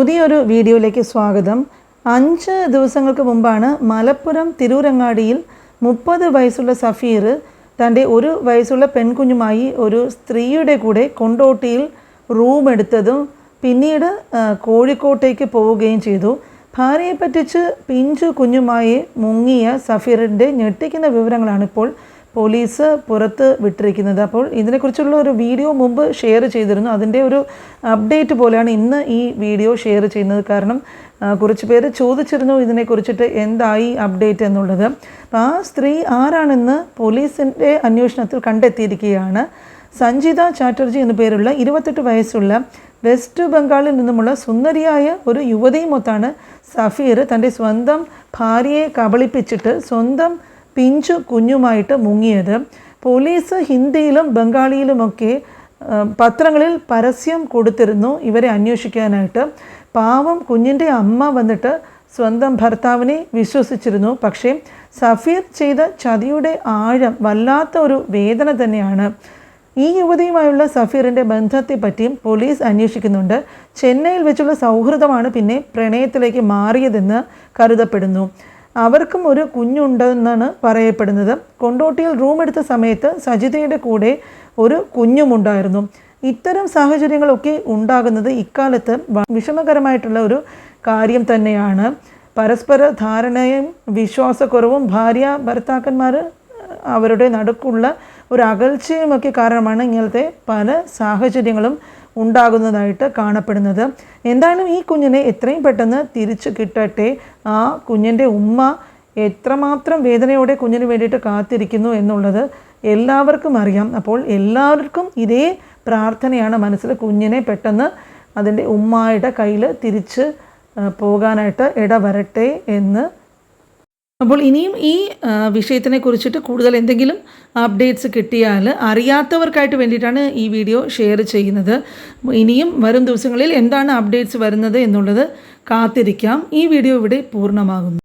പുതിയൊരു വീഡിയോയിലേക്ക് സ്വാഗതം. അഞ്ച് ദിവസങ്ങൾക്ക് മുമ്പാണ് മലപ്പുറം തിരൂരങ്ങാടിയിൽ മുപ്പത് വയസ്സുള്ള സഫീർ തന്റെ ഒരു വയസ്സുള്ള പെൺകുഞ്ഞുമായി ഒരു സ്ത്രീയുടെ കൂടെ കൊണ്ടോട്ടിയിൽ റൂം എടുത്തതും പിന്നീട് കോഴിക്കോട്ടേക്ക് പോവുകയും ചെയ്തു. ഭാര്യയെ പറ്റിച്ച് പിഞ്ചു കുഞ്ഞുമായി മുങ്ങിയ സഫീറിന്റെ ഞെട്ടിക്കുന്ന വിവരങ്ങളാണ് ഇപ്പോൾ പോലീസ് പുറത്ത് വിട്ടിരിക്കുന്നത്. അപ്പോൾ ഇതിനെക്കുറിച്ചുള്ള ഒരു വീഡിയോ മുമ്പ് ഷെയർ ചെയ്തിരുന്നു. അതിന്റെ ഒരു അപ്ഡേറ്റ് പോലെയാണ് ഇന്ന് ഈ വീഡിയോ ഷെയർ ചെയ്യുന്നത്. കാരണം കുറച്ച് പേര് ചോദിച്ചിരുന്നു ഇതിനെക്കുറിച്ചിട്ട് എന്തായി അപ്ഡേറ്റ് എന്നുള്ളത്. അപ്പോൾ ആ സ്ത്രീ ആരാണെന്ന് പോലീസിന്റെ അന്വേഷണത്തിൽ കണ്ടെത്തിയിരിക്കുകയാണ്. സഞ്ജിത ചാറ്റർജി എന്നു പേരുള്ള ഇരുപത്തെട്ട് വയസ്സുള്ള വെസ്റ്റ് ബംഗാളിൽ നിന്നുമുള്ള സുന്ദരിയായ ഒരു യുവതിയുമൊത്താണ് സഫീർ. തന്റെ സ്വന്തം ഭാര്യയെ കബളിപ്പിച്ചിട്ട് സ്വന്തം പിഞ്ചു കുഞ്ഞുമായിട്ട് മുങ്ങിയത്. പോലീസ് ഹിന്ദിയിലും ബംഗാളിയിലുമൊക്കെ പത്രങ്ങളിൽ പരസ്യം കൊടുത്തിരുന്നു ഇവരെ അന്വേഷിക്കാനായിട്ട്. പാവം കുഞ്ഞിന്റെ അമ്മ വന്നിട്ട് സ്വന്തം ഭർത്താവിനെ വിശ്വസിച്ചിരുന്നു. പക്ഷേ സഫീർ ചെയ്ത ചതിയുടെ ആഴം വല്ലാത്ത ഒരു വേദന തന്നെയാണ്. ഈ യുവതിയുമായുള്ള സഫീറിന്റെ ബന്ധത്തെപ്പറ്റിയും പോലീസ് അന്വേഷിക്കുന്നുണ്ട്. ചെന്നൈയിൽ വെച്ചുള്ള സൗഹൃദമാണ് പിന്നെ പ്രണയത്തിലേക്ക് മാറിയതെന്ന് കരുതപ്പെടുന്നു. അവർക്കും ഒരു കുഞ്ഞുണ്ടെന്നാണ് പറയപ്പെടുന്നത്. കൊണ്ടോട്ടിയിൽ റൂം എടുത്ത സമയത്ത് സജിതയുടെ കൂടെ ഒരു കുഞ്ഞുമുണ്ടായിരുന്നു. ഇത്തരം സാഹചര്യങ്ങളൊക്കെ ഉണ്ടാകുന്നത് ഇക്കാലത്ത് വിഷമകരമായിട്ടുള്ള ഒരു കാര്യം തന്നെയാണ്. പരസ്പര ധാരണയും വിശ്വാസക്കുറവും ഭാര്യ ഭർത്താക്കന്മാർ അവരുടെ നടുക്കുള്ള ഒരു അകൽച്ചയുമൊക്കെ കാരണമാണ് ഇങ്ങനത്തെ പല സാഹചര്യങ്ങളും ഉണ്ടാകുന്നതായിട്ട് കാണപ്പെടുന്നത്. എന്തായാലും ഈ കുഞ്ഞിനെ എത്രയും പെട്ടെന്ന് തിരിച്ചു കിട്ടട്ടെ. ആ കുഞ്ഞിന്റെ ഉമ്മ എത്രമാത്രം വേദനയോടെ കുഞ്ഞിന് വേണ്ടിയിട്ട് കാത്തിരിക്കുന്നു എന്നുള്ളത് എല്ലാവർക്കും അറിയാം. അപ്പോൾ എല്ലാവർക്കും ഇതേ പ്രാർത്ഥനയാണ് മനസ്സിൽ കുഞ്ഞിനെ പെട്ടെന്ന് അതിന്റെ ഉമ്മായുടെ കയ്യിൽ തിരിച്ച് പോകാനായിട്ട് ഇടവരട്ടെ എന്ന് അപ്പോൾ ഇനിയും ഈ വിഷയത്തിനെ കുറിച്ചിട്ട് കൂടുതൽ എന്തെങ്കിലും അപ്ഡേറ്റ്സ് കിട്ടിയാൽ അറിയാത്തവർക്കായിട്ട് വേണ്ടിയിട്ടാണ് ഈ വീഡിയോ ഷെയർ ചെയ്യുന്നത്. ഇനിയും വരും ദിവസങ്ങളിൽ എന്താണ് അപ്ഡേറ്റ്സ് വരുന്നത് എന്നുള്ളത് കാത്തിരിക്കാം. ഈ വീഡിയോ ഇവിടെ പൂർണമാകുന്നു.